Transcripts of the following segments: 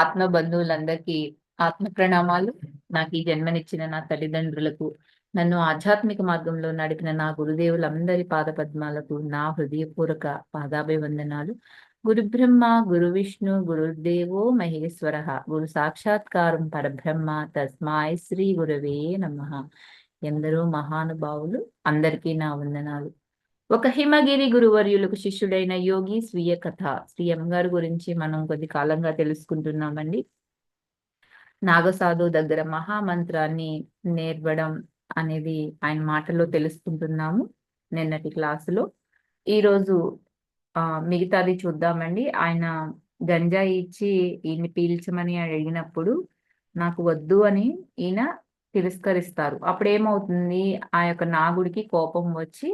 ఆత్మ బంధువులందరికీ ఆత్మ ప్రణామాలు నాకు ఈ జన్మనిచ్చిన నా తల్లిదండ్రులకు నన్ను ఆధ్యాత్మిక మార్గంలో నడిపిన నా గురుదేవులందరి పాద పద్మాలకు నా హృదయపూర్వక పాదాభివందనాలు. గురు బ్రహ్మ గురు విష్ణు గురుదేవో మహేశ్వర గురు సాక్షాత్కారం పరబ్రహ్మ తస్మాయ్ శ్రీ గురవే నమ. ఎందరో మహానుభావులు అందరికీ నా వందనాలు. ఒక హిమగిరి గురువర్యులకు శిష్యుడైన యోగి స్వీయ కథ శ్రీ గారి గురించి మనం కొద్ది కాలంగా తెలుసుకుంటున్నామండి. నాగసాధు దగ్గర మహామంత్రాన్ని నేర్పడం అనేది ఆయన మాటలో తెలుసుకుంటున్నాము నిన్నటి క్లాసులో. ఈరోజు ఆ మిగతాది చూద్దామండి. ఆయన గంజాయి ఇచ్చి ఈయన్ని పీల్చమని అడిగినప్పుడు నాకు వద్దు అని ఈయన తిరస్కరిస్తారు. అప్పుడు ఏమవుతుంది ఆ యొక్క నాగుడికి కోపం వచ్చి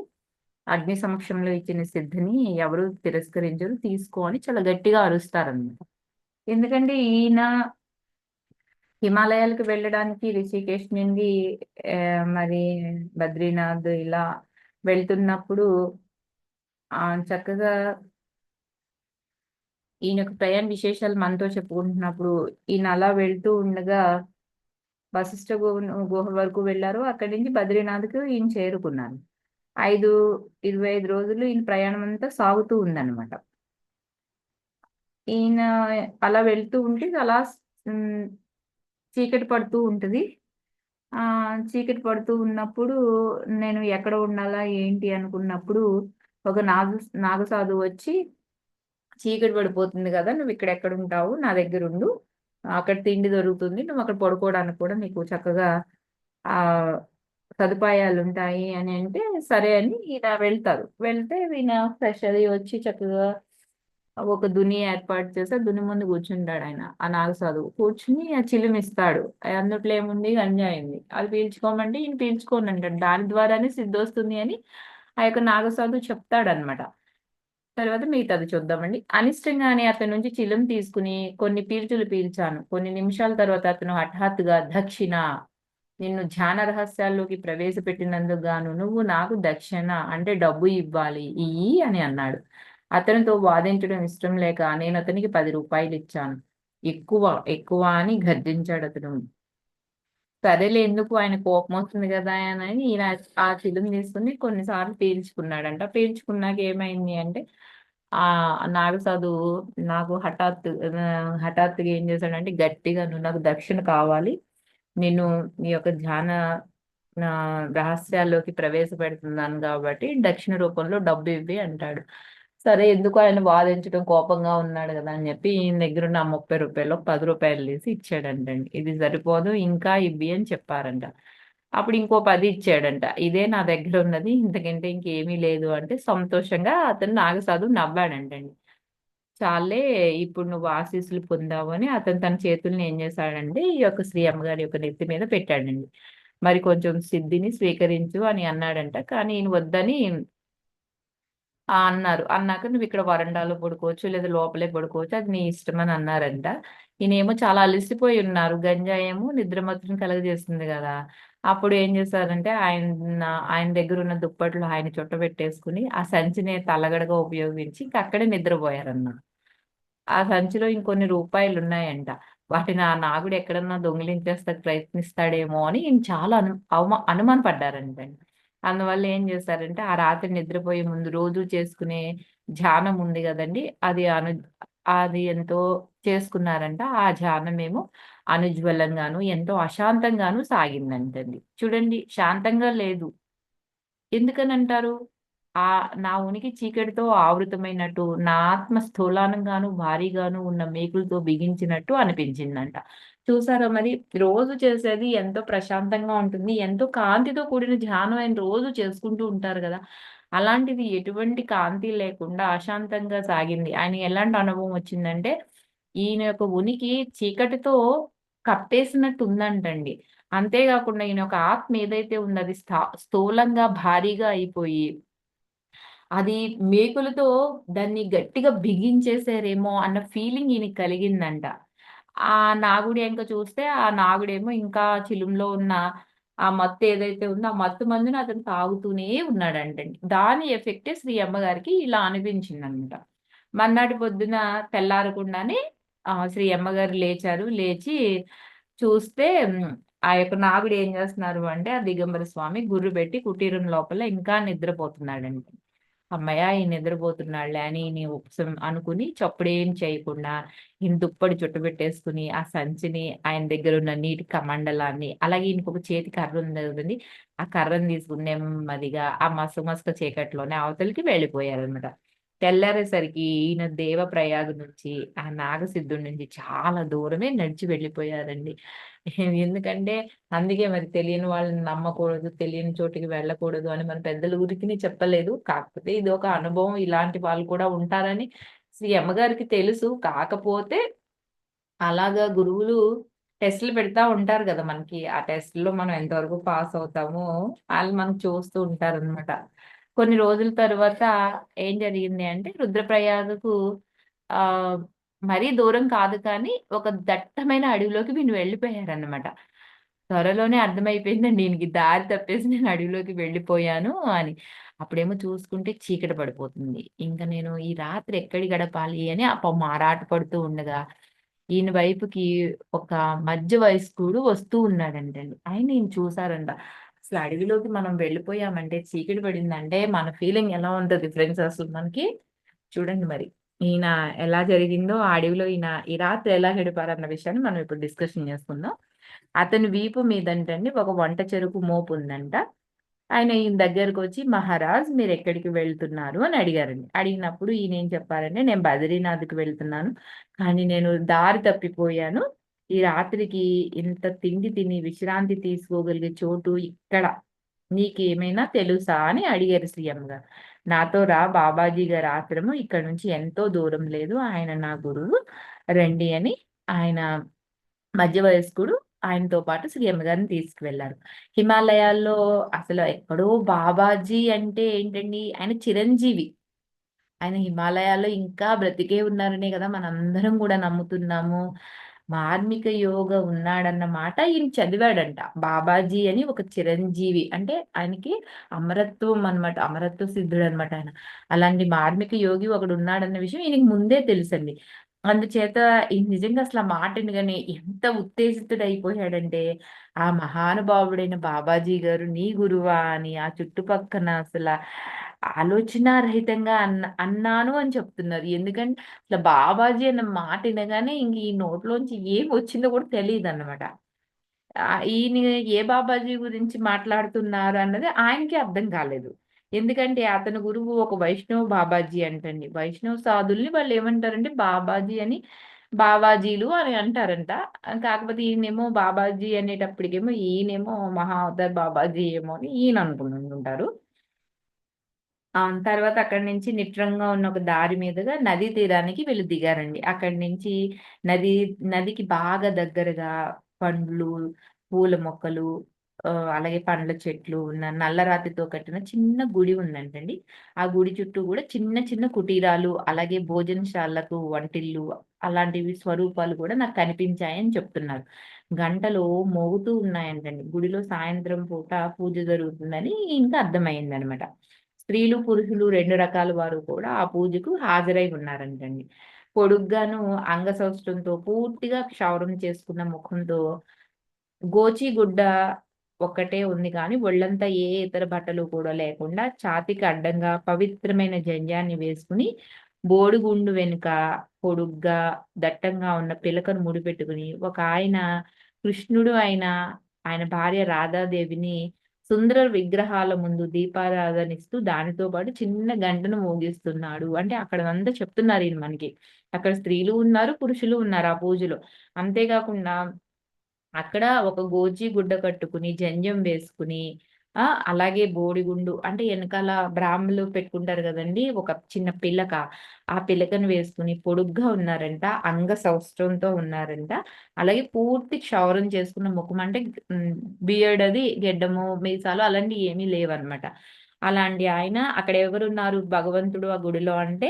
అగ్ని సమక్షంలో ఇచ్చిన సిద్ధిని ఎవరు తిరస్కరించరు తీసుకో అని చాలా గట్టిగా అరుస్తారనమాట ఎందుకంటే ఈయన హిమాలయాలకు వెళ్ళడానికి రిషికేశ్ నుండి మరి బద్రీనాథ్ ఇలా వెళ్తున్నప్పుడు ఆ చక్కగా ఈయన యొక్క ప్రయాణ విశేషాలు మనతో చెప్పుకుంటున్నప్పుడు ఈయన అలా వెళ్తూ ఉండగా వశిష్ఠ గుహ వరకు వెళ్ళారు అక్కడి నుంచి బద్రీనాథ్కు ఈయన చేరుకున్నారు. ఐదు ఇరవై ఐదు రోజులు ఈయన ప్రయాణం అంతా సాగుతూ ఉందన్నమాట. ఈయన అలా వెళ్తూ ఉంటే అలా చీకటి పడుతూ ఉంటుంది. ఆ చీకటి పడుతూ ఉన్నప్పుడు నేను ఎక్కడ ఉండాలా ఏంటి అనుకున్నప్పుడు ఒక నాగ నాగసాధు వచ్చి చీకటి పడిపోతుంది కదా నువ్వు ఇక్కడ ఎక్కడ ఉంటావు నా దగ్గర ఉండు. అక్కడ తిండి దొరుకుతుంది నువ్వు అక్కడ పడుకోవడానికి కూడా నీకు చక్కగా ఆ సదుపాయాలు ఉంటాయి అని అంటే సరే అని ఈయన వెళ్తారు. వెళ్తే ఈయన ఫ్రెష్ అది వచ్చి చక్కగా ఒక దుని ఏర్పాటు చేస్తే దుని ముందు కూర్చుంటాడు ఆయన ఆ నాగసాధువు కూర్చుని ఆ చిలుమిస్తాడు. అందుట్లో ఏముంది? గంజాయింది అది పీల్చుకోమంటే ఈయన పీల్చుకోని అంటాడు దాని ద్వారానే సిద్ధొస్తుంది అని ఆ యొక్క నాగసాధువు చెప్తాడనమాట తర్వాత మిగతాది చూద్దామండి. అనిష్టంగానే అతని నుంచి చిలం తీసుకుని కొన్ని పీల్చులు పీల్చాను. కొన్ని నిమిషాల తర్వాత అతను హఠాత్తుగా దక్షిణ నిన్ను ధ్యాన రహస్యాల్లోకి ప్రవేశపెట్టినందుకు గాను నువ్వు నాకు దక్షిణ అంటే డబ్బు ఇవ్వాలి. ఇయ్యి అని అన్నాడు. అతనితో వాదించడం ఇష్టం లేక నేను అతనికి పది రూపాయలు ఇచ్చాను. ఎక్కువ ఎక్కువ అని గర్జించాడు అతను సరేలే ఎందుకు ఆయన కోపం వస్తుంది కదా అని ఈయన ఆ చిలుం తీసుకుని కొన్నిసార్లు పీల్చుకున్నాడంట. పీల్చుకున్నాక ఏమైంది అంటే ఆ నాకు చదువు నాకు హఠాత్తు హఠాత్తుగా ఏం చేశాడంటే గట్టిగా నువ్వు నాకు దక్షిణ కావాలి. నేను నీ యొక్క ధ్యాన రహస్యాల్లోకి ప్రవేశపెడుతున్నాను కాబట్టి దక్షిణ రూపంలో డబ్బు ఇవ్వి అంటాడు. సరే ఎందుకు ఆయన వాదించడం? కోపంగా ఉన్నాడు కదా అని చెప్పి ఈయన దగ్గర ఉన్న ముప్పై రూపాయలు పది రూపాయలు తీసి ఇచ్చాడంటండి. ఇది సరిపోదు ఇంకా ఇవ్వి అని చెప్పారంట. అప్పుడు ఇంకో పది ఇచ్చాడంట. ఇదే నా దగ్గర ఉన్నది ఇంతకంటే ఇంకేమీ లేదు అంటే సంతోషంగా అతను నాగసాధు నవ్వాడంటండి. చాలే ఇప్పుడు నువ్వు ఆశీస్సులు పొందావు అని అతను తన చేతుల్ని ఏం చేశాడంటే ఈ యొక్క శ్రీ అమ్మగారి యొక్క నెత్తి మీద పెట్టాడండి. మరి కొంచెం సిద్ధిని స్వీకరించు అని అన్నాడంట. కానీ ఈయన వద్దని అన్నారు. అన్నాక నువ్వు ఇక్కడ వరండాలో పడుకోవచ్చు లేదా లోపలే పడుకోవచ్చు అది నీ ఇష్టం అని అన్నారంట. ఈయనేమో చాలా అలసిపోయి ఉన్నారు. గంజా ఏమో నిద్రమత్తుని కలగజేస్తుంది కదా. అప్పుడు ఏం చేశారంటే ఆయన ఆయన దగ్గర ఉన్న దుప్పట్లు ఆయన చుట్ట పెట్టేసుకుని ఆ సంచిని తలగడగా ఉపయోగించి అక్కడే నిద్రపోయారన్న ఆ సంచిలో ఇంకొన్ని రూపాయలు ఉన్నాయంట వాటిని ఆ నాగుడు ఎక్కడన్నా దొంగిలించేస్తాడు ప్రయత్నిస్తాడేమో అని ఈయన చాలా అను అవమా అనుమాన పడ్డారంటండి అందువల్ల ఏం చేస్తారంటే ఆ రాత్రి నిద్రపోయే ముందు రోజు చేసుకునే ధ్యానం ఉంది కదండి. అది అను అది ఎంతో చేసుకున్నారంట. ఆ ధ్యానం ఏమో అనుజ్వలంగాను ఎంతో అశాంతంగాను సాగిందంటండి. చూడండి శాంతంగా లేదు. ఎందుకని అంటారు ఆ నా ఉనికి చీకటితో ఆవృతమైనట్టు నా ఆత్మ స్థూలానంగాను భారీగాను ఉన్న మేకులతో బిగించినట్టు అనిపించిందంట. చూసారా మరి? రోజు చేసేది ఎంతో ప్రశాంతంగా ఉంటుంది ఎంతో కాంతితో కూడిన ధ్యానం ఆయన రోజు చేసుకుంటూ ఉంటారు కదా. అలాంటిది ఎటువంటి కాంతి లేకుండా అశాంతంగా సాగింది. ఆయన ఎలాంటి అనుభవం వచ్చిందంటే ఈయన యొక్క ఉనికి చీకటితో కప్పేసినట్టు ఉందంటండి అంతేకాకుండా ఈయన యొక్క ఆత్మ ఏదైతే ఉందో అది స్థూలంగా భారీగా అయిపోయి అది మేకులతో దాన్ని గట్టిగా బిగించేసారేమో అన్న ఫీలింగ్ ఈయనకి కలిగిందంట. ఆ నాగుడి ఇంకా చూస్తే ఆ నాగుడేమో ఇంకా చిలుంలో ఉన్న ఆ మత్తు ఏదైతే ఉందో ఆ మత్తు మందుని అతను తాగుతూనే ఉన్నాడంటండి. దాని ఎఫెక్టే శ్రీ అమ్మగారికి ఇలా అనిపించింది అనమాట మన్నాటి పొద్దున తెల్లారకుండానే ఆ శ్రీ అమ్మగారు లేచారు. లేచి చూస్తే ఆ యొక్క నాగుడు ఏం చేస్తున్నారు అంటే ఆ దిగంబర స్వామి గుర్రు పెట్టి కుటీరం లోపల ఇంకా నిద్రపోతున్నాడండి అమ్మయ్య ఈ నిద్రపోతున్నాడులే అని నేను ఉపశం అనుకుని చప్పుడేం చేయకుండా ఈయన దుప్పటి చుట్టబెట్టేసుకుని ఆ సంచిని ఆయన దగ్గర ఉన్న నీటి కమండలాన్ని అలాగే ఈయనకు ఒక చేతి కర్ర ఉంది కదండి ఆ కర్రను తీసుకుని నెమ్మదిగా ఆ మసక మసక చీకట్లోనే అవతలికి వెళ్ళిపోయారనమాట తెల్లారేసరికి ఈయన దేవప్రయాగ నుంచి ఆ నాగసిద్ధుడి నుంచి చాలా దూరమే నడిచి వెళ్ళిపోయారండి. ఎందుకంటే అందుకే మరి తెలియని వాళ్ళని నమ్మకూడదు తెలియని చోటికి వెళ్ళకూడదు అని మన పెద్దల ఊరికి చెప్పలేదు. కాకపోతే ఇది ఒక అనుభవం ఇలాంటి వాళ్ళు కూడా ఉంటారని శ్రీ అమ్మగారికి తెలుసు. కాకపోతే అలాగా గురువులు టెస్ట్లు పెడతా ఉంటారు కదా మనకి. ఆ టెస్ట్లో మనం ఎంతవరకు పాస్ అవుతామో వాళ్ళు మనకు చూస్తూ ఉంటారు అనమాట కొన్ని రోజుల తర్వాత ఏం జరిగింది అంటే రుద్రప్రయాగకు ఆ మరీ దూరం కాదు కానీ ఒక దట్టమైన అడవిలోకి వీళ్ళు వెళ్ళిపోయారన్నమాట. త్వరలోనే అర్థమైపోయిందండి దీనికి దారి తప్పేసి నేను అడవిలోకి వెళ్ళిపోయాను అని. అప్పుడేమో చూసుకుంటే చీకటి పడిపోతుంది. ఇంకా నేను ఈ రాత్రి ఎక్కడి గడపాలి అని అప్ప పాపం పడుతూ ఉండగా ఈయన వైపుకి ఒక మధ్య వయస్కుడు వస్తూ ఉన్నాడంటండి. ఆయన ఈయన చూసారంట అసలు అడవిలోకి మనం వెళ్ళిపోయామంటే చీకటి పడిందంటే మన ఫీలింగ్ ఎలా ఉంటుంది ఫ్రెండ్స్? అసలు మనకి చూడండి మరి. ఈయన ఎలా జరిగిందో ఆ అడవిలో ఈయన ఈ రాత్రి ఎలా గడిపారన్న విషయాన్ని మనం ఇప్పుడు డిస్కషన్ చేసుకుందాం. అతని వీపు మీదంటండి ఒక వంట చెరుకు మోపు ఉందంట. ఆయన ఈయన దగ్గరకు వచ్చి మహారాజ్ మీరు ఎక్కడికి వెళ్తున్నారు? అని అడిగారండి. అడిగినప్పుడు ఈయన ఏం చెప్పారంటే నేను బద్రీనాథ్కి వెళ్తున్నాను కానీ నేను దారి తప్పిపోయాను. ఈ రాత్రికి ఇంత తిండి తిని విశ్రాంతి తీసుకోగలిగే చోటు ఇక్కడ. నీకేమైనా తెలుసా అని అడిగారు సీఎం గారు. నాతో రా బాబాజీ గారి ఆశ్రమం ఇక్కడ నుంచి ఎంతో దూరం లేదు. ఆయన నా గురువు. రండి అని ఆయన మధ్య వయస్కుడు ఆయనతో పాటు సీఎం గారిని తీసుకువెళ్ళారు. హిమాలయాల్లో అసలు ఎక్కడో బాబాజీ అంటే ఏంటండి? ఆయన చిరంజీవి. ఆయన హిమాలయాల్లో ఇంకా బ్రతికే ఉన్నారనే కదా మనందరం కూడా నమ్ముతున్నాము. మార్మిక యోగ ఉన్నాడన్న మాట ఈయన చదివాడంట. బాబాజీ అని ఒక చిరంజీవి. అంటే ఆయనకి అమరత్వం అన్నమాట. అమరత్వ సిద్ధుడు అనమాట ఆయన. అలాంటి మార్మిక యోగి ఒకడు ఉన్నాడన్న విషయం ఈయనకి ముందే తెలుసండి. అందుచేత ఈ నిజంగా అసలు ఆ మాట కానీ ఎంత ఉత్తేజితుడు అయిపోయాడంటే ఆ మహానుభావుడైన బాబాజీ గారు నీ గురువా అని ఆ చుట్టుపక్కన అసలు ఆలోచన రహితంగా అన్న అన్నాను అని చెప్తున్నారు. ఎందుకంటే అట్లా బాబాజీ అన్న మాట వినగానే ఇంక ఈ నోట్లోంచి ఏం వచ్చిందో కూడా తెలియదు అన్నమాట ఈయన ఏ బాబాజీ గురించి మాట్లాడుతున్నారు అన్నది ఆయనకి అర్థం కాలేదు. ఎందుకంటే అతని గురువు ఒక వైష్ణవ బాబాజీ అంటండి. వైష్ణవ సాధుల్ని వాళ్ళు ఏమంటారంటే బాబాజీ అని బాబాజీలు అని అంటారంట. కాకపోతే ఈయనేమో బాబాజీ అనేటప్పటికేమో ఈయనేమో మహా అవతార్ బాబాజీ ఏమో అని ఈయన అనుకుంటుంటారు. ఉంటారు తర్వాత అక్కడి నుంచి నిట్రంగా ఉన్న ఒక దారి మీదుగా నదీ తీరానికి వీళ్ళు దిగారండి. అక్కడి నుంచి నది నదికి బాగా దగ్గరగా పండ్లు పూల మొక్కలు అలాగే పండ్ల చెట్లు ఉన్న నల్లరాతితో కట్టిన చిన్న గుడి ఉందంటండి. ఆ గుడి చుట్టూ కూడా చిన్న చిన్న కుటీరాలు అలాగే భోజనశాలకు వంటిల్లు అలాంటివి స్వరూపాలు కూడా నాకు కనిపించాయని చెప్తున్నారు. గంటలు మోగుతూ ఉన్నాయంటండి. గుడిలో సాయంత్రం పూట పూజ జరుగుతుందని ఇంకా అర్థమైంది అనమాట స్త్రీలు పురుషులు రెండు రకాల వారు కూడా ఆ పూజకు హాజరై ఉన్నారంటండి. పొడుగ్గాను అంగసౌష్ఠంతో పూర్తిగా క్షౌరం చేసుకున్న ముఖంతో గోచిగుడ్డ ఒక్కటే ఉంది కానీ ఒళ్ళంతా ఏ ఇతర బట్టలు కూడా లేకుండా ఛాతికి అడ్డంగా పవిత్రమైన జంజాన్ని వేసుకుని బోడిగుండు వెనుక పొడుగ్గా దట్టంగా ఉన్న పిలకను ముడిపెట్టుకుని ఒక ఆయన కృష్ణుడు అయిన ఆయన భార్య రాధాదేవిని సుందర విగ్రహాల ముందు దీపారాధనిస్తూ దానితో పాటు చిన్న గంటను మోగిస్తున్నాడు. అంటే అక్కడ అంతా చెప్తున్నారు ఈయన మనకి. అక్కడ స్త్రీలు ఉన్నారు పురుషులు ఉన్నారు ఆ పూజలో. అంతేకాకుండా అక్కడ ఒక గోచి గుడ్డ కట్టుకుని జంజం వేసుకుని ఆ అలాగే బోడిగుండు అంటే వెనకాల బ్రాహ్మలు పెట్టుకుంటారు కదండి ఒక చిన్న పిల్లక ఆ పిల్లకను వేసుకుని పొడుగ్గా ఉన్నారంట అంగ సౌష్టంతో ఉన్నారంట. అలాగే పూర్తి క్షౌరం చేసుకున్న ముఖం అంటే బియర్డ్ అది గెడ్డము మీసాలు అలాంటివి ఏమీ లేవన్నమాట. అలాంటి ఆయన అక్కడ ఎవరున్నారు? భగవంతుడు ఆ గుడిలో అంటే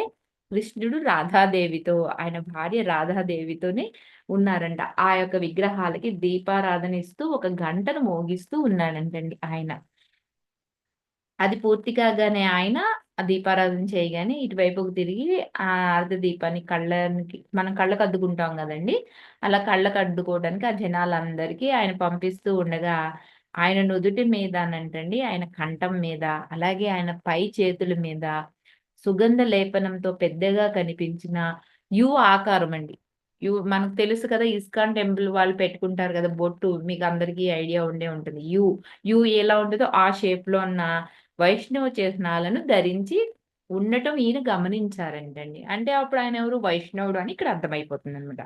కృష్ణుడు రాధాదేవితో ఆయన భార్య రాధాదేవితోనే ఉన్నారంట. ఆ యొక్క విగ్రహాలకి దీపారాధన ఇస్తూ ఒక గంటను మోగిస్తూ ఉన్నాడంటండి ఆయన. అది పూర్తి కాగానే ఆయన ఆ దీపారాధన చేయగానే ఇటువైపుకు తిరిగి ఆ అర్ధ దీపాన్ని కళ్ళకి మనం కళ్ళకు అద్దుకుంటాం కదండి. అలా కళ్ళకు అద్దుకోవడానికి ఆ జనాలందరికీ ఆయన పంపిస్తూ ఉండగా ఆయన నుదుటి మీద అనంటండి ఆయన కంఠం మీద అలాగే ఆయన పై చేతుల మీద సుగంధ లేపనంతో పెద్దగా కనిపించిన యు ఆకారం అండి యు మనకు తెలుసు కదా ఇస్కాన్ టెంపుల్ వాళ్ళు పెట్టుకుంటారు కదా బొట్టు మీకు అందరికీ ఐడియా ఉండే ఉంటుంది. యు యు ఎలా ఉంటుందో ఆ షేప్లో ఉన్న వైష్ణవ చిహ్నాలను ధరించి ఉండటం ఈయన గమనించారంటండి. అంటే అప్పుడు ఆయన ఎవరు? వైష్ణవుడు అని ఇక్కడ అర్థమైపోతుంది అనమాట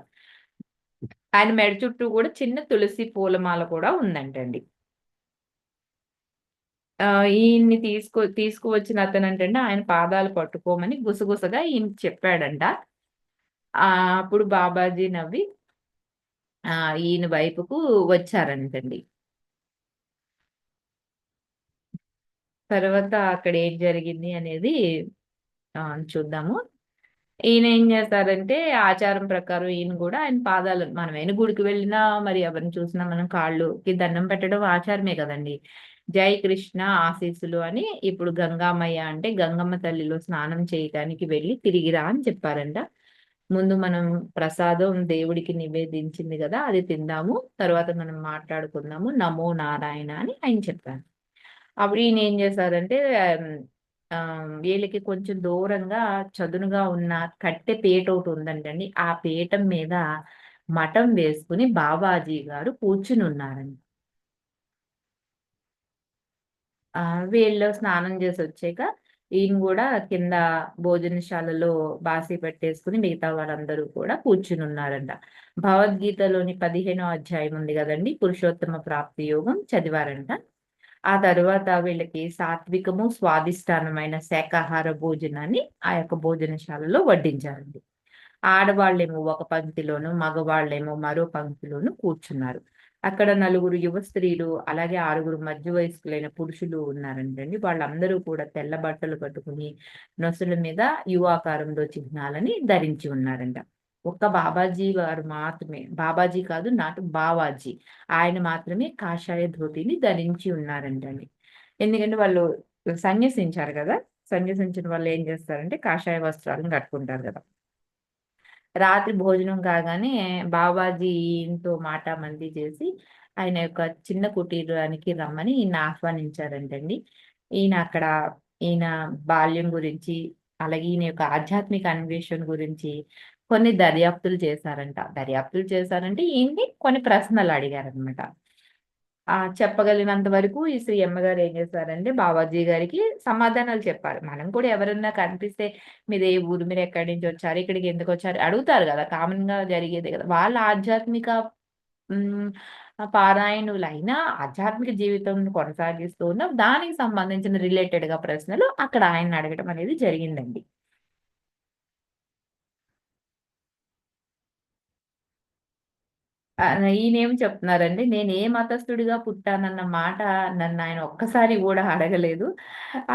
ఆయన మెడ చుట్టూ కూడా చిన్న తులసి పూలమాల కూడా ఉందంటండి. ఆ ఈయన్ని తీసుకు తీసుకువచ్చిన అతను అంటే ఆయన పాదాలు పట్టుకోమని గుసగుసగా ఈయన చెప్పాడంట. అప్పుడు బాబాజీ నవ్వి ఆ ఈయన వైపుకు వచ్చారంటండి తర్వాత అక్కడ ఏం జరిగింది అనేది ఆ, చూద్దాము. ఈయన ఏం చేస్తారంటే ఆచారం ప్రకారం ఈయన కూడా ఆయన పాదాలు మనం అయిన గుడికి వెళ్ళినా మరి ఎవరిని చూసినా మనం కాళ్ళుకి దండం పెట్టడం ఆచారమే కదండి. జై కృష్ణ ఆశీస్సులు అని ఇప్పుడు గంగామయ్య అంటే గంగమ్మ తల్లిలో స్నానం చేయడానికి వెళ్ళి తిరిగిరా అని చెప్పారంట. ముందు మనం ప్రసాదం దేవుడికి నివేదించింది కదా అది తిందాము. తర్వాత మనం మాట్లాడుకుందాము. నమో నారాయణ అని ఆయన చెప్పారు. అప్పుడు ఈయన ఏం చేశారంటే వీళ్ళకి కొంచెం దూరంగా చదునుగా ఉన్న కట్టె పేట ఒకటి ఉందంటండి. ఆ పీఠం మీద మఠం వేసుకుని బాబాజీ గారు కూర్చుని ఉన్నారండి. వీళ్ళు స్నానం చేసి వచ్చాక ఈయన కూడా కింద భోజనశాలలో బాసి పెట్టేసుకుని మిగతా వాళ్ళందరూ కూడా కూర్చుని ఉన్నారంట భగవద్గీతలోని పదిహేనో అధ్యాయం ఉంది కదండి పురుషోత్తమ ప్రాప్తి యోగం చదివారంట. ఆ తర్వాత వీళ్ళకి సాత్వికము స్వాదిష్టానమైన శాకాహార భోజనాన్ని ఆ యొక్క భోజనశాలలో వడ్డించారండి. ఆడవాళ్ళేమో ఒక పంక్తిలోను మగవాళ్ళేమో మరో పంక్తిలోను కూర్చున్నారు. అక్కడ నలుగురు యువ స్త్రీలు అలాగే ఆరుగురు మధ్య వయస్కులైన పురుషులు ఉన్నారంటండి. వాళ్ళందరూ కూడా తెల్ల బట్టలు కట్టుకుని నొసల మీద యువాకారంలో చిహ్నాలని ధరించి ఉన్నారంట. ఒక్క బాబాజీ వారు మాత్రమే బాబాజీ కాదు నాటు బావాజీ. ఆయన మాత్రమే కాషాయ ధోతిని ధరించి ఉన్నారంటండి. ఎందుకంటే వాళ్ళు సన్యసించారు కదా సన్యసించిన వాళ్ళు ఏం చేస్తారంటే కాషాయ వస్త్రాలను కట్టుకుంటారు కదా. రాత్రి భోజనం కాగానే బాబాజీ ఈయనతో మాట మంది చేసి ఆయన యొక్క చిన్న కుటీరానికి రమ్మని ఈయన ఆహ్వానించారంటండి. ఈయన అక్కడ ఈయన బాల్యం గురించి అలాగే ఈయన యొక్క ఆధ్యాత్మిక అన్వేషణ గురించి కొన్ని దర్యాప్తులు చేశారంట. దర్యాప్తులు చేశారంటే ఈయన్ని కొన్ని ప్రశ్నలు అడిగారనమాట చెప్పగలిగినంత వరకు ఈ శ్రీ అమ్మగారు ఏం చేశారంటే బాబాజీ గారికి సమాధానాలు చెప్పారు. మనం కూడా ఎవరన్నా కనిపిస్తే మీరు ఏ ఊరు మీరు ఎక్కడి నుంచి వచ్చారు ఇక్కడికి ఎందుకు వచ్చారు అడుగుతారు కదా కామన్గా జరిగేది కదా. వాళ్ళ ఆధ్యాత్మిక ఉమ్, పారాయణులైనా ఆధ్యాత్మిక జీవితం కొనసాగిస్తూ ఉన్న. దానికి సంబంధించిన రిలేటెడ్గా ప్రశ్నలు అక్కడ ఆయన అడగడం అనేది జరిగిందండి. ఈయనేం చెప్తున్నారండి నేను ఏ మతస్థుడిగా పుట్టానన్న మాట నన్ను ఆయన ఒక్కసారి కూడా అడగలేదు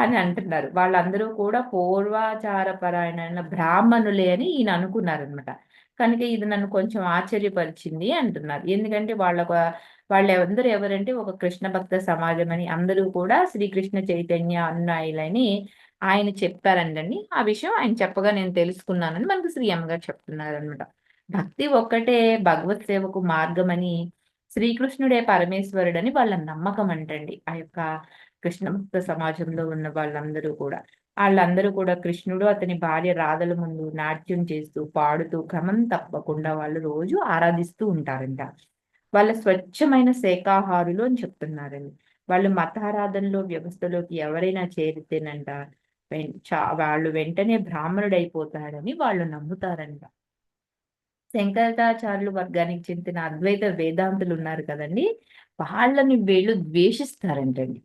అని అంటున్నారు. వాళ్ళందరూ కూడా పూర్వాచార పరాయణ బ్రాహ్మణులే అని ఈయన అనుకున్నారనమాట కనుక ఇది నన్ను కొంచెం ఆశ్చర్యపరిచింది అంటున్నారు. ఎందుకంటే వాళ్ళ వాళ్ళందరూ ఎవరంటే ఒక కృష్ణ భక్త సమాజం అని అందరూ కూడా శ్రీకృష్ణ చైతన్య అనునాయులని ఆయన చెప్పారంటండి. ఆ విషయం ఆయన చెప్పగా నేను తెలుసుకున్నానని మనకు శ్రీ అమ్మగారు చెప్తున్నారనమాట భక్తి ఒక్కటే భగవత్ సేవకు మార్గమని శ్రీకృష్ణుడే పరమేశ్వరుడని వాళ్ళ నమ్మకం అంటండి. ఆ యొక్క కృష్ణ భక్త సమాజంలో ఉన్న వాళ్ళందరూ కూడా. వాళ్ళందరూ కూడా కృష్ణుడు అతని భార్య రాధల ముందు నాట్యం చేస్తూ పాడుతూ క్రమం తప్పకుండా వాళ్ళు రోజు ఆరాధిస్తూ ఉంటారంట. వాళ్ళ స్వచ్ఛమైన శాఖాహారులు అని చెప్తున్నారండి. వాళ్ళు మతారాధనలో వ్యవస్థలోకి ఎవరైనా చేరితేనంట వాళ్ళు వెంటనే బ్రాహ్మణుడైపోతాడని వాళ్ళు నమ్ముతారంట. శంకరాచార్యులు వర్గానికి చెందిన అద్వైత వేదాంతులు ఉన్నారు కదండి. వాళ్ళని వీళ్ళు ద్వేషిస్తారంటండి.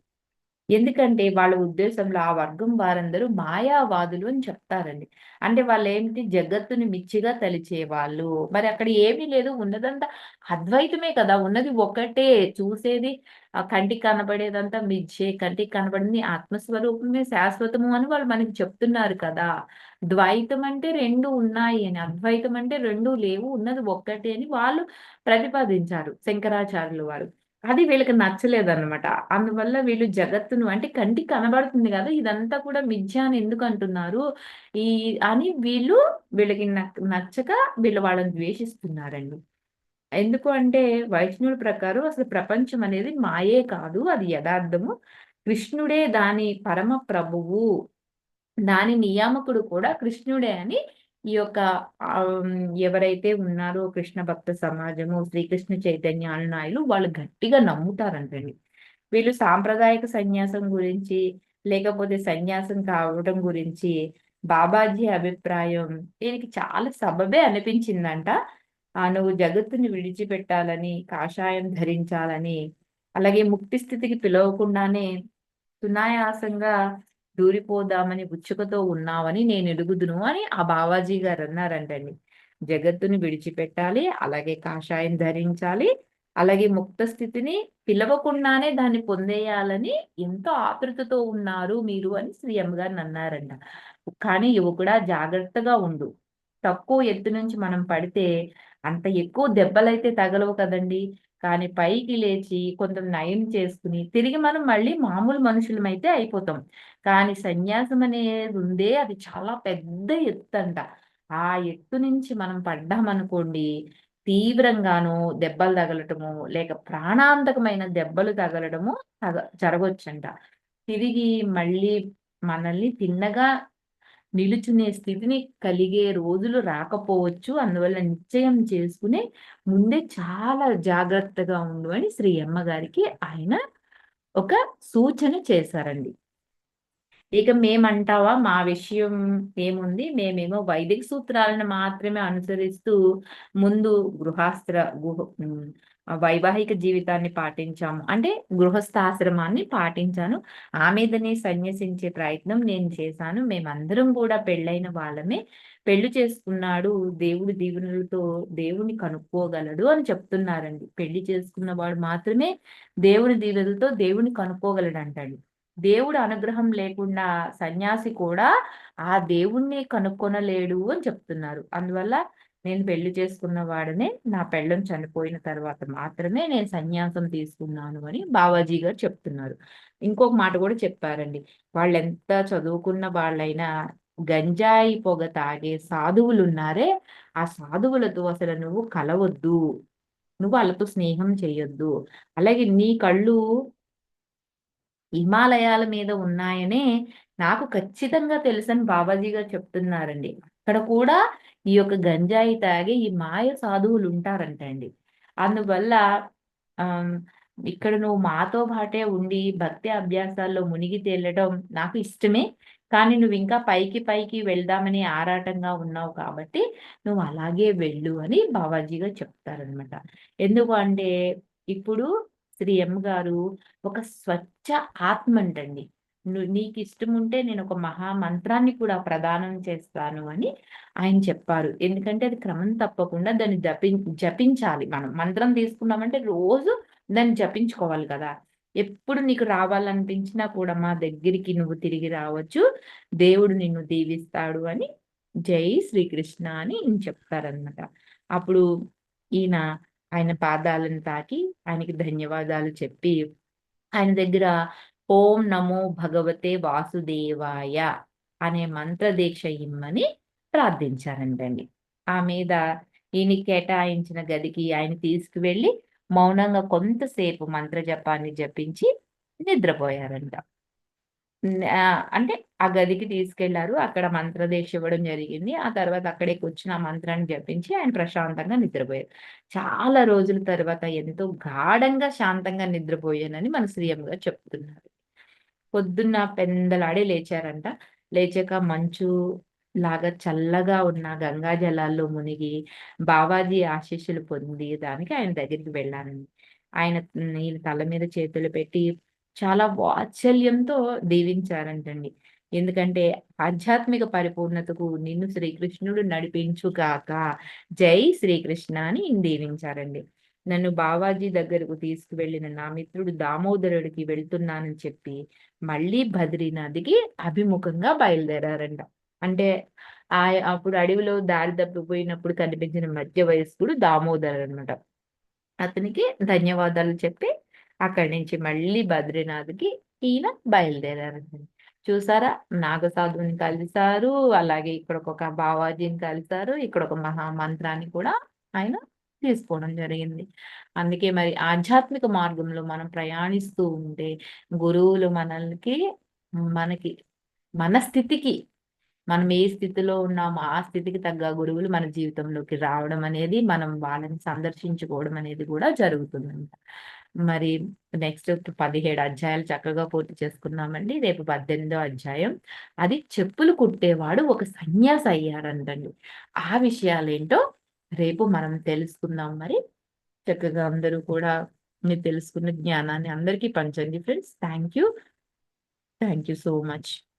ఎందుకంటే వాళ్ళ ఉద్దేశంలో ఆ వర్గం వారందరూ మాయావాదులు అని చెప్తారండి. అంటే వాళ్ళు ఏంటి జగత్తుని మిచ్చిగా తలిచే వాళ్ళు మరి అక్కడ ఏమీ లేదు. ఉన్నదంతా అద్వైతమే కదా. ఉన్నది ఒకటే. చూసేది ఆ కంటికి కనబడేదంతా మిచ్చే కంటికి కనబడింది ఆత్మస్వరూపమే శాశ్వతము అని వాళ్ళు మనకి చెప్తున్నారు కదా. ద్వైతం అంటే రెండు ఉన్నాయి అని అద్వైతం అంటే రెండు లేవు ఉన్నది ఒక్కటే అని వాళ్ళు ప్రతిపాదించారు శంకరాచార్యులు వారు. అది వీళ్ళకి నచ్చలేదు అనమాట అందువల్ల వీళ్ళు జగత్తును అంటే కంటికి కనబడుతుంది కదా ఇదంతా కూడా మిథ్య అని ఎందుకు అంటున్నారు? ఈ అని వీళ్ళు వీళ్ళకి నచ్చక వీళ్ళు వాళ్ళని ద్వేషిస్తున్నారండి. ఎందుకు అంటే వైష్ణవుడి ప్రకారం అసలు ప్రపంచం అనేది మాయే కాదు. అది యదార్థము. కృష్ణుడే దాని పరమ ప్రభువు. దాని నియామకుడు కూడా కృష్ణుడే అని ఈ యొక్క ఎవరైతే ఉన్నారో కృష్ణ భక్త సమాజము, శ్రీకృష్ణ చైతన్య అనునాయులు వాళ్ళు గట్టిగా నమ్ముతారంటండి. వీళ్ళు సాంప్రదాయక సన్యాసం గురించి, లేకపోతే సన్యాసం కావడం గురించి బాబాజీ అభిప్రాయం దీనికి చాలా సబబే అనిపించిందంట. నువ్వు జగత్తుని విడిచిపెట్టాలని, కాషాయం ధరించాలని, అలాగే ముక్తి స్థితికి పిలవకుండానే సునాయాసంగా దూరిపోదామని ఉచ్చుకతో ఉన్నావని నేను నేనెరుగుదును అని ఆ బావాజీ గారు అన్నారంటండి. జగత్తుని విడిచిపెట్టాలి, అలాగే కాషాయం ధరించాలి, అలాగే ముక్త స్థితిని పిలవకుండానే దాన్ని పొందేయాలని ఎంతో ఆతృతతో ఉన్నారు మీరు అని శ్రీ అమ్మగారిని అన్నారంట. కానీ యువకుడా జాగ్రత్తగా ఉండు. తక్కువ ఎత్తు నుంచి మనం పడితే అంత ఎక్కువ దెబ్బలైతే తగలవు కదండీ! కానీ పైకి లేచి కొంత నయం చేసుకుని తిరిగి మనం మళ్ళీ మామూలు మనుషులమైతే అయిపోతాం. కానీ సన్యాసం అనేది ఉందే అది చాలా పెద్ద ఎత్తు అంట ఆ ఎత్తు నుంచి మనం పడ్డామనుకోండి తీవ్రంగాను దెబ్బలు తగలటము, లేక ప్రాణాంతకమైన దెబ్బలు తగలడము తగ జరగొచ్చంట. తిరిగి మళ్ళీ మనల్ని తిన్నగా నిలుచునే స్థితిని కలిగే రోజులు రాకపోవచ్చు. అందువల్ల నిశ్చయం చేసుకుని ముందే చాలా జాగ్రత్తగా ఉండు అని శ్రీ అమ్మగారికి ఆయన ఒక సూచన చేశారండి. ఇక మేమంటావా మా విషయం ఏముంది? మేమేమో వైదిక సూత్రాలను మాత్రమే అనుసరిస్తూ ముందు గృహాస్త్ర గుహ వైవాహిక జీవితాన్ని పాటించాము. అంటే గృహస్థాశ్రమాన్ని పాటించాను. ఆ మీదనే సన్యసించే ప్రయత్నం నేను చేశాను. మేమందరం కూడా పెళ్ళైన వాళ్ళమే. పెళ్ళి చేసుకున్నాడు దేవుడి దీవెనలతో దేవుడిని కనుక్కోగలడు అని చెప్తున్నారండి. పెళ్ళి చేసుకున్న వాడు మాత్రమే దేవుడి దీవెనలతో దేవుడిని అంటాడు దేవుడు అనుగ్రహం లేకుండా సన్యాసి కూడా ఆ దేవుడిని కనుక్కొనలేడు అని చెప్తున్నారు. అందువల్ల నేను పెళ్ళి చేసుకున్న వాడనే నా పెళ్ళం చనిపోయిన తర్వాత మాత్రమే నేను సన్యాసం తీసుకున్నాను అని బావాజీ గారు చెప్తున్నారు. ఇంకొక మాట కూడా చెప్పారండి. వాళ్ళెంత చదువుకున్న వాళ్ళైనా గంజాయి పొగ తాగే సాధువులు ఉన్నారే ఆ సాధువులతో అసలు నువ్వు కలవద్దు నువ్వు వాళ్ళతో స్నేహం చేయొద్దు. అలాగే నీ కళ్ళు హిమాలయాల మీద ఉన్నాయనే నాకు ఖచ్చితంగా తెలుసని బాబాజీ గారు చెప్తున్నారండి. అక్కడ కూడా ఈ యొక్క గంజాయి తాగే ఈ మాయ సాధువులు ఉంటారంట అండి అందువల్ల ఇక్కడ నువ్వు మాతో పాటే ఉండి భక్తి అభ్యాసాల్లో మునిగి తేలడం నాకు ఇష్టమే. కానీ నువ్వు ఇంకా పైకి పైకి వెళ్దామని ఆరాటంగా ఉన్నావు కాబట్టి నువ్వు అలాగే వెళ్ళు అని బాబాజీగా గారు చెప్తారనమాట. ఎందుకు అంటే ఇప్పుడు శ్రీ ఎమ్ గారు ఒక స్వచ్ఛ ఆత్మంటండి. ఉంటే నేను ఒక మహా మంత్రాన్ని కూడా ప్రదానం చేస్తాను అని ఆయన చెప్పారు. ఎందుకంటే అది క్రమం తప్పకుండా దాన్ని జపిం జపించాలి మనం. మంత్రం తీసుకున్నామంటే రోజు దాన్ని జపించుకోవాలి కదా! ఎప్పుడు నీకు రావాలనిపించినా కూడా మా దగ్గరికి నువ్వు తిరిగి రావచ్చు. దేవుడు నిన్ను దీవిస్తాడు అని జై శ్రీకృష్ణ అని ఈయన చెప్తారనమాట. అప్పుడు ఈయన ఆయన పాదాలను తాకి ఆయనకి ధన్యవాదాలు చెప్పి ఆయన దగ్గర ఓం నమో భగవతే వాసుదేవాయ అనే మంత్ర దీక్ష ఇమ్మని ప్రార్థించారంటండి. ఆ మీద ఈయనకి కేటాయించిన గదికి ఆయన తీసుకువెళ్ళి మౌనంగా కొంతసేపు మంత్ర జపాన్ని జపించి నిద్రపోయారంట. అంటే ఆ గదికి తీసుకెళ్ళారు. అక్కడ మంత్ర దీక్ష ఇవ్వడం జరిగింది. ఆ తర్వాత అక్కడే కూర్చుని ఆ మంత్రాన్ని జపించి ఆయన ప్రశాంతంగా నిద్రపోయారు. చాలా రోజుల తర్వాత ఎంతో గాఢంగా శాంతంగా నిద్రపోయానని మన శ్రీఎం గారు చెప్తున్నారు. పొద్దున్న పెందలాడే లేచారంట. లేచాక మంచు లాగా చల్లగా ఉన్న గంగా జలాల్లో మునిగి బావాజీ ఆశీస్సులు పొంది దానికి ఆయన దగ్గరికి వెళ్ళానండి. ఆయన హ్మ్, ఈయన తల మీద చేతులు పెట్టి చాలా వాత్సల్యంతో దీవించారంటండి. ఎందుకంటే ఆధ్యాత్మిక పరిపూర్ణతకు నిన్ను శ్రీకృష్ణుడు నడిపించుగాక. జై శ్రీకృష్ణ అని దీవించారండి. నన్ను బావాజీ దగ్గరకు తీసుకువెళ్ళిన నా మిత్రుడు దామోదరుడికి వెళ్తున్నానని చెప్పి మళ్ళీ బద్రీనాథ్కి అభిముఖంగా బయలుదేరారంట. అంటే ఆ అప్పుడు అడవిలో దారి తప్పిపోయినప్పుడు కనిపించిన మధ్య వయస్కుడు దామోదరుడనమాట. అతనికి ధన్యవాదాలు చెప్పి అక్కడి నుంచి మళ్ళీ బద్రీనాథ్కి ఈయన బయలుదేరారండి చూసారా నాగసాధువుని కలిశారు అలాగే ఇక్కడ ఒక బావాజీని కలిశారు ఇక్కడ ఒక మహామంత్రాన్ని కూడా ఆయన చేసుకోవడం జరిగింది. అందుకే మరి ఆధ్యాత్మిక మార్గంలో మనం ప్రయాణిస్తూ ఉంటే గురువులు మనల్కి మనకి మన స్థితికి మనం ఏ స్థితిలో ఉన్నామో ఆ స్థితికి తగ్గ గురువులు మన జీవితంలోకి రావడం అనేది మనం వాళ్ళని సందర్శించుకోవడం అనేది కూడా జరుగుతుందంట. మరి నెక్స్ట్ పదిహేడు అధ్యాయాలు చక్కగా పూర్తి చేసుకున్నామండి. రేపు పద్దెనిమిదో అధ్యాయం. అది చెప్పులు కుట్టేవాడు ఒక సన్యాసి అయ్యాడంటండి ఆ విషయాలు ఏంటో రేపు మనం తెలుసుకుందాం మరి. చక్కగా అందరూ కూడా మీరు తెలుసుకున్న జ్ఞానాన్ని అందరికీ పంచండి friends. Thank you thank you so much.